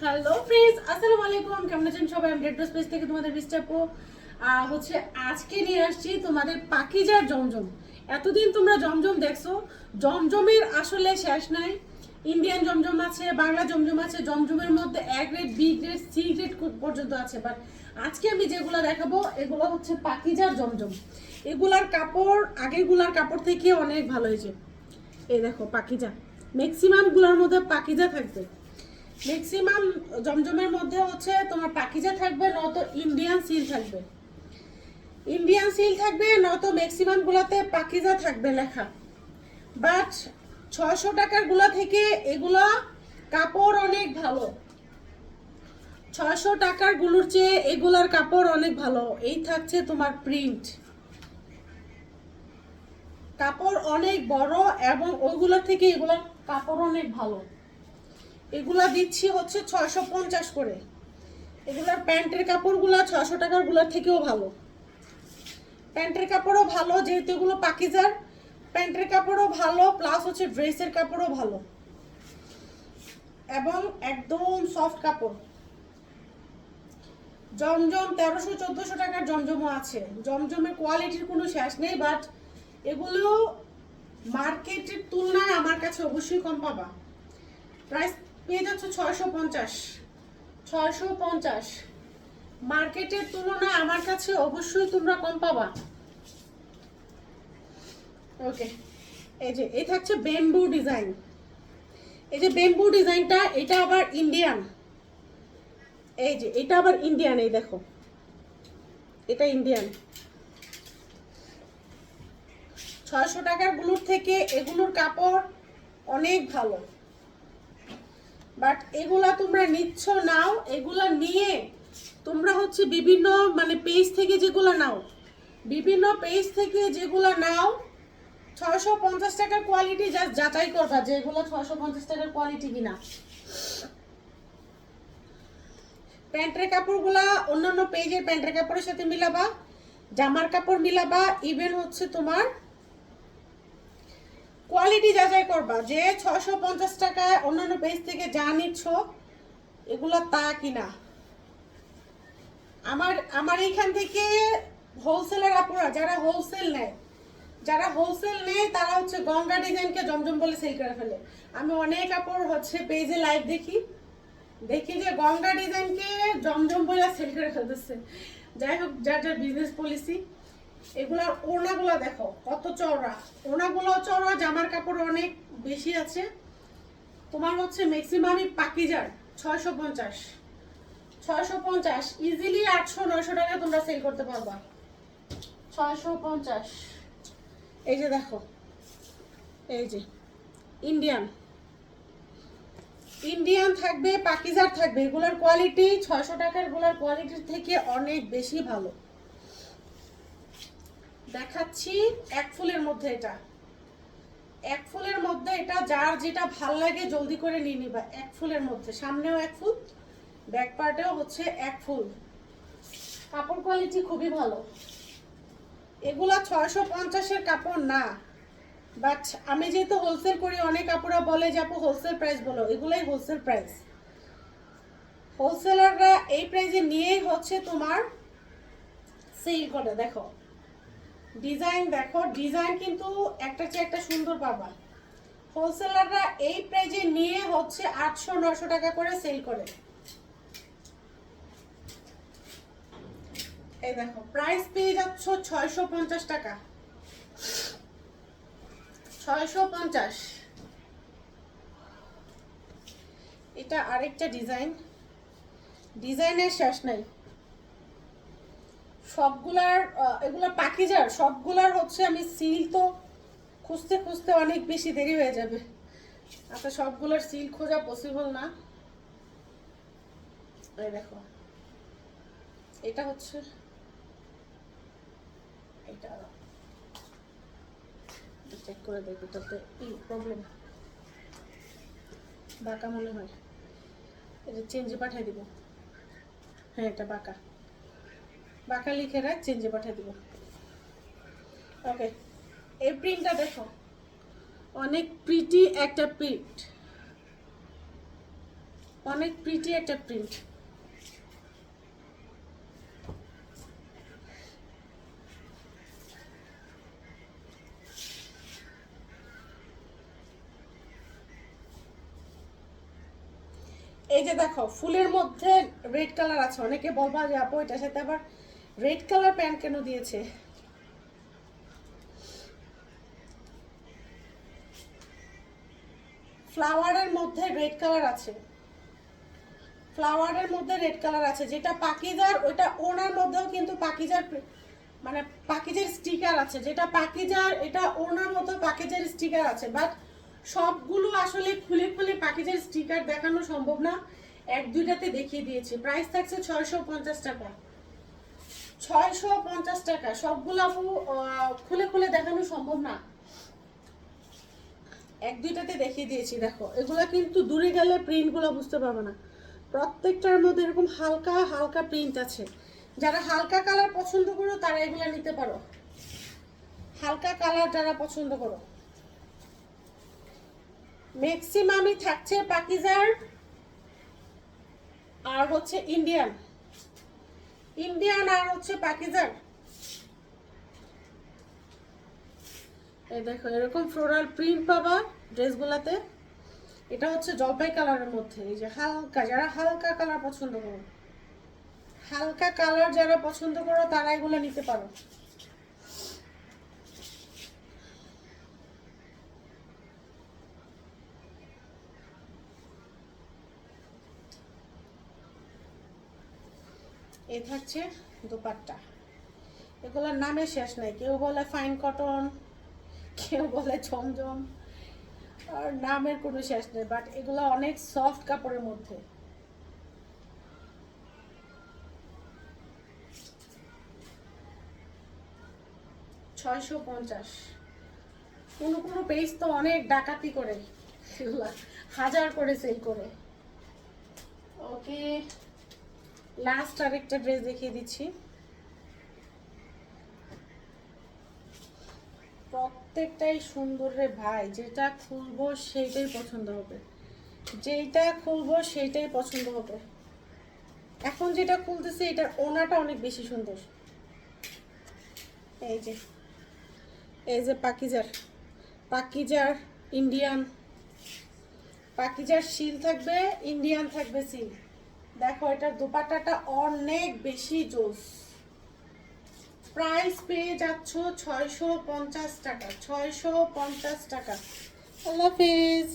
Hello friends আসসালামু আলাইকুম কেমন আছেন সবাই? আমি রেড স্পেস থেকে তোমাদের বিস্টাপো হচ্ছে আজকে নিয়ে আসছি তোমাদের পাকিজার জমজম। এতদিন তোমরা জমজম দেখছ। জমজমের আসলে শেষ নাই। ইন্ডিয়ান জমজম আছে, বাংলা জমজম আছে, জমজমের মধ্যে A grade B grade C grade পর্যন্ত আছে। বাট আজকে আমি যেগুলো দেখাবো, এগুলো হচ্ছে পাকিজার জমজম। এগুলার কাপড়, আগেরগুলার কাপড় থেকে অনেক ভালো হয়েছে। এই দেখো, পাকিজা। ম্যাক্সিমামগুলোর মধ্যে পাকিজা থাকবে। ম্যাক্সিমাম জমজমের মধ্যে হচ্ছে তোমার পাকিজা থাকবে, নয়তো ইন্ডিয়ান সিল থাকবে। ইন্ডিয়ান সিল থাকবে, নয়তো ম্যাক্সিমাম গুলাতে পাকিজা থাকবে লেখা। বাট ছশো টাকারগুলা থেকে এগুলো কাপড় অনেক ভালো। ছশো টাকারগুলোর চেয়ে এগুলার কাপড় অনেক ভালো। এই থাকছে তোমার প্রিন্ট কাপড় অনেক বড় এবং ওইগুলোর থেকে এগুলোর কাপড় অনেক ভালো। এগুলা দিচ্ছি হচ্ছে ছয়শো পঞ্চাশ করে। এগুলার প্যান্টের কাপড়গুলা ছয়শো টাকারগুলার থেকেও ভালো। প্যান্টের কাপড়ও ভালো, যেহেতু এগুলো পাকিজার, প্যান্টের কাপড়ও ভালো প্লাস হচ্ছে ড্রেসের কাপড়ও ভালো। এবং একদম সফট কাপড়। জমজম তেরোশো, চোদ্দোশো টাকার জমজমও আছে। জমজমের কোয়ালিটির কোনো শেষ নেই বাট এগুলো মার্কেটের তুলনায় আমার কাছে অবশ্যই কম পাবা। প্রাইস পেয়ে যাচ্ছ ছয়শো পঞ্চাশ। ছয়শো পঞ্চাশ। মার্কেটের তুলনায় আমার কাছে অবশ্যই তোমরা কম পাবা। ওকে। এই যে, এই থাকছে বেম্বু ডিজাইন এই যে বেম্বু ডিজাইনটা এটা আবার ইন্ডিয়ান এই যে, এটা আবার ইন্ডিয়ান এই দেখো। এটা ইন্ডিয়ান ছয়শো টাকারগুলোর থেকে এগুলোর কাপড় অনেক ভালো। বাট এগুলা তোমরা নিচ্ছ, নাও, এগুলা নিয়ে তোমরা হচ্ছে বিভিন্ন মানে পেজ থেকে যেগুলো নাও, বিভিন্ন পেজ থেকে যেগুলো নাও, ছয়শো পঞ্চাশ টাকার কোয়ালিটি জাস্ট যাচাই করবা যে এগুলো ছয়শো পঞ্চাশ টাকার কোয়ালিটি কিনা। প্যান্টের কাপড়গুলা অন্যান্য পেজের প্যান্টের কাপড়ের সাথে মিলাবা, জামার কাপড় মিলাবা ইভেন হচ্ছে তোমার কোয়ালিটি যাচাই করবা। যে ছশো পঞ্চাশ টাকায় অন্যান্য পেজ থেকে যা নিচ্ছ, এগুলো তা কিনা। আমার আমার এইখান থেকে হোলসেলের আপুরা, যারা হোলসেল নেয়, যারা হোলসেল নেয়, তারা হচ্ছে গঙ্গা ডিজাইনকে জমজম বলে সেল করে ফেলে। আমি অনেক কাপড় হচ্ছে পেজে লাইভ দেখি। দেখি যে গঙ্গা ডিজাইনকে জমজম বলে সেল করে ফেলতেছে। যাই হোক, যার যার বিজনেস পলিসি এগুলার ওড়নাগুলো দেখো কত চওড়া। ওড়নাগুলো চওড়া জামার কাপড় অনেক বেশি আছে। তোমার হচ্ছে ম্যাক্সিমামই পাকিজার ছয়শো পঞ্চাশ। ছয়শো পঞ্চাশ ইজিলি আটশো নয়শো টাকা তোমরা সেল করতে পারবা। ছয়শো পঞ্চাশ। এই যে দেখো এই যে ইন্ডিয়ান ইন্ডিয়ান থাকবে পাকিজার থাকবে এগুলোর কোয়ালিটি ছয়শো টাকারগুলার কোয়ালিটির থেকে অনেক বেশি ভালো। দেখাচ্ছি এক ফুলের মধ্যে এটা। এক ফুলের মধ্যে এটা যার যেটা ভালো লাগে জলদি করে নিয়ে নিবা, এক ফুলের মধ্যে। সামনেও এক ফুল ব্যাক পার্টেও হচ্ছে এক ফুল। কাপড় কোয়ালিটি খুবই ভালো। এগুলা ছয়শো পঞ্চাশের কাপড় না বাট আমি যেহেতু হোলসেল করি, অনেক কাপড়া বলে যে, আপু হোলসেল প্রাইস বলো। এগুলাই হোলসেল প্রাইস হোলসেলাররা এই প্রাইসে নিয়েই হচ্ছে তোমার সেল করে। দেখো ডিজাইন দেখো, ডিজাইন কিন্তু একটা চেয়ে একটা সুন্দর পাবা হোলসেলাররা এই প্রাইজে নিয়ে হচ্ছে আটশো নশো টাকা করে সেল করে। এই দেখো প্রাইস পেয়ে যাচ্ছ ছয়শো পঞ্চাশ টাকা। ছয়শো পঞ্চাশ। এটা আরেকটা ডিজাইন। ডিজাইনের শেষ নাই। সবগুলার এগুলা পাকিজার, সবগুলার হচ্ছে আমি সিল তো খুঁজতে খুঁজতে অনেক বেশি দেরি হয়ে যাবে। আচ্ছা সবগুলার সিল খোঁজা পসিবল না। এই দেখো। এটা হচ্ছে, এটা চেক করে দেখব তাতে কি প্রবলেম বাঁকা মনে হয়। এটা চেঞ্জে পাঠিয়ে দিব। হ্যাঁ এটা বাঁকা। বাঁকা লিখে রাখ চেঞ্জে পাঠিয়ে দিব। ওকে এই প্রিন্টটা দেখো। অনেক প্রিটি একটা প্রিন্ট অনেক প্রিটি একটা প্রিন্ট এই যে দেখো, ফুলের মধ্যে রেড কালার আছে। অনেকে বলবা যে, আপু, এটার সাথে আবার রেড কালার প্যান্ট কেন দিয়েছে? ফ্লাওয়ারের মধ্যে রেড কালার আছে। ফ্লাওয়ারের মধ্যে রেড কালার আছে। যেটা পাকিজার ওটা ওনার মধ্যেও কিন্তু পাকিজার মানে পাকিজার স্টিকার আছে। যেটা পাকিজার, এটা ওনার মতো পাকিজার স্টিকার আছে। বাট সবগুলো আসলে খুলে খুলে পাকিজার স্টিকার দেখানো সম্ভব না। এক দুইটাতে দেখিয়ে দিয়েছি। প্রাইস থাকছে ছয়শো পঞ্চাশ টাকা। ছয়শো পঞ্চাশ টাকা। সবগুলো খুলে খুলে দেখানো সম্ভব না। এক দুইটাতে দেখিয়ে দিয়েছি, দেখো। এগুলো কিন্তু দূরে গেলে প্রিন্টগুলো বুঝতে পারবে না। প্রত্যেকটার মধ্যে এরকম হালকা হালকা প্রিন্ট আছে। যারা হালকা কালার পছন্দ করো, তারা এগুলো নিতে পারো। হালকা কালার যারা পছন্দ করো। ম্যাক্সিমামই থাকছে পাকিজার আর হচ্ছে ইন্ডিয়ান ইন্ডিয়ান আর হচ্ছে পাকিজার এই দেখো, এরকম ফ্লোরাল প্রিন্ট পাবা ড্রেসগুলাতে। এটা হচ্ছে জলপাই কালারের মধ্যে, এই যে হালকা, যারা হালকা কালার পছন্দ করো। হালকা কালার যারা পছন্দ করো, তারা এগুলো নিতে পারো। এই থাকছে দোপাট্টা। এগুলোর নামে শেষ নাই। কেউ বলে ফাইন কটন কেউ বলে ঝমঝম আর নামের কোনো শেষ নেই বাট এগুলো অনেক সফট কাপড়ের মধ্যে। ছয়শো পঞ্চাশ। কোনো কোনো পেজ তো অনেক ডাকাতি করে। হাজার করে সেল করে। ওকে লাস্ট আরেকটা ড্রেস দেখিয়ে দিচ্ছি। প্রত্যেকটাই সুন্দর রে ভাই, যেটা খুলবো সেইটাই পছন্দ হবে। যেইটা খুলবো সেইটাই পছন্দ হবে। এখন যেটা খুলতেছে, এটার ওনাটা অনেক বেশি সুন্দর। এই যে এই যে পাকিজার। পাকিজার ইন্ডিয়ান পাকিজার শিল থাকবে ইন্ডিয়ান থাকবে সিল দেখো এটা দুপাটাটা অনেক বেশি জোস। প্রাইস পেয়ে যাচ্ছ ছয়শো পঞ্চাশ টাকা, ছয়শো পঞ্চাশ টাকা। আল্লাহ হাফিজ।